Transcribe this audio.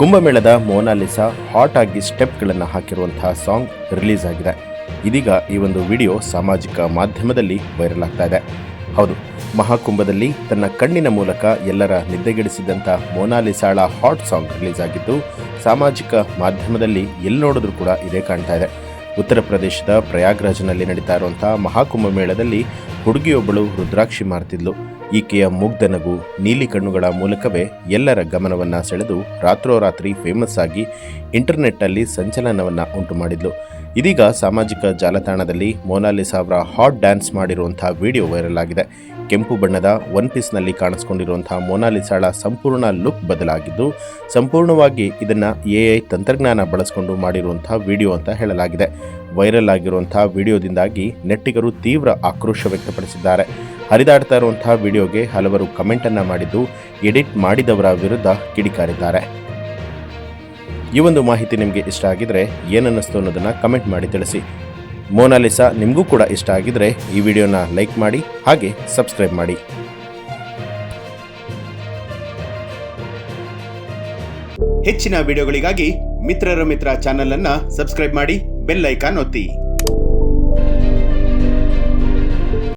ಕುಂಭಮೇಳದ Monalisa hot ಆಗಿ ಸ್ಟೆಪ್ಗಳನ್ನು ಹಾಕಿರುವಂತಹ song release ಆಗಿದೆ. ಇದೀಗ ಈ ಒಂದು ವಿಡಿಯೋ ಸಾಮಾಜಿಕ ಮಾಧ್ಯಮದಲ್ಲಿ ವೈರಲ್ ಆಗ್ತಾ ಇದೆ. ಹೌದು, ಮಹಾಕುಂಭದಲ್ಲಿ ತನ್ನ ಕಣ್ಣಿನ ಮೂಲಕ ಎಲ್ಲರ ನಿದ್ದೆಗೆಡಿಸಿದಂಥ ಮೋನಾಲಿಸಾಳ ಹಾಟ್ ಸಾಂಗ್ ರಿಲೀಸ್ ಆಗಿದ್ದು, ಸಾಮಾಜಿಕ ಮಾಧ್ಯಮದಲ್ಲಿ ಎಲ್ಲಿ ನೋಡಿದ್ರೂ ಕೂಡ ಇದೇ ಕಾಣ್ತಾ ಇದೆ. ಉತ್ತರ ಪ್ರದೇಶದ ಪ್ರಯಾಗ್ರಾಜ್ನಲ್ಲಿ ನಡೀತಾ ಇರುವಂಥ ಮಹಾಕುಂಭ ಮೇಳದಲ್ಲಿ ಹುಡುಗಿಯೊಬ್ಬಳು ರುದ್ರಾಕ್ಷಿ ಮಾರ್ತಿದ್ಲು. ಈಕೆಯ ಮುಗ್ಧ ನಗು ನೀಲಿ ಕಣ್ಣುಗಳ ಮೂಲಕವೇ ಎಲ್ಲರ ಗಮನವನ್ನು ಸೆಳೆದು ರಾತ್ರೋರಾತ್ರಿ ಫೇಮಸ್ ಆಗಿ ಇಂಟರ್ನೆಟ್ನಲ್ಲಿ ಸಂಚಲನವನ್ನು ಉಂಟು ಮಾಡಿದ್ಲು. ಇದೀಗ ಸಾಮಾಜಿಕ ಜಾಲತಾಣದಲ್ಲಿ ಮೋನಾಲಿಸಾ ಅವರ ಹಾಟ್ ಡ್ಯಾನ್ಸ್ ಮಾಡಿರುವಂಥ ವಿಡಿಯೋ ವೈರಲ್ ಆಗಿದೆ. ಕೆಂಪು ಬಣ್ಣದ ಒನ್ ಪೀಸ್ನಲ್ಲಿ ಕಾಣಿಸ್ಕೊಂಡಿರುವಂತಹ ಮೋನಾಲಿಸಾಳ ಸಂಪೂರ್ಣ ಲುಕ್ ಬದಲಾಗಿದ್ದು, ಸಂಪೂರ್ಣವಾಗಿ ಇದನ್ನು ಎ ಐ ತಂತ್ರಜ್ಞಾನ ಬಳಸಿಕೊಂಡು ಮಾಡಿರುವಂತಹ ವಿಡಿಯೋ ಅಂತ ಹೇಳಲಾಗಿದೆ. ವೈರಲ್ ಆಗಿರುವಂತಹ ವಿಡಿಯೋದಿಂದಾಗಿ ನೆಟ್ಟಿಗರು ತೀವ್ರ ಆಕ್ರೋಶ ವ್ಯಕ್ತಪಡಿಸಿದ್ದಾರೆ. ಹರಿದಾಡ್ತಾ ಇರುವಂತಹ ವಿಡಿಯೋಗೆ ಹಲವರು ಕಮೆಂಟನ್ನು ಮಾಡಿದ್ದು ಎಡಿಟ್ ಮಾಡಿದವರ ವಿರುದ್ಧ ಕಿಡಿಕಾರಿದ್ದಾರೆ. ಈ ಒಂದು ಮಾಹಿತಿ ನಿಮಗೆ ಇಷ್ಟ ಆಗಿದ್ರೆ ಏನನ್ನಿಸ್ತು ಅನ್ನೋದನ್ನು ಕಮೆಂಟ್ ಮಾಡಿ ತಿಳಿಸಿ. ಮೋನಾಲಿಸಾ ನಿಮಗೂ ಕೂಡ ಇಷ್ಟ ಆಗಿದ್ರೆ ಈ ವಿಡಿಯೋನ ಲೈಕ್ ಮಾಡಿ, ಹಾಗೆ ಸಬ್ಸ್ಕ್ರೈಬ್ ಮಾಡಿ. ಹೆಚ್ಚಿನ ವಿಡಿಯೋಗಳಿಗಾಗಿ ಮಿತ್ರರ ಮಿತ್ರ ಚಾನೆಲ್ ಅನ್ನ ಸಬ್ಸ್ಕ್ರೈಬ್ ಮಾಡಿ ಬೆಲ್ ಐಕಾನ್ ಒತ್ತಿ.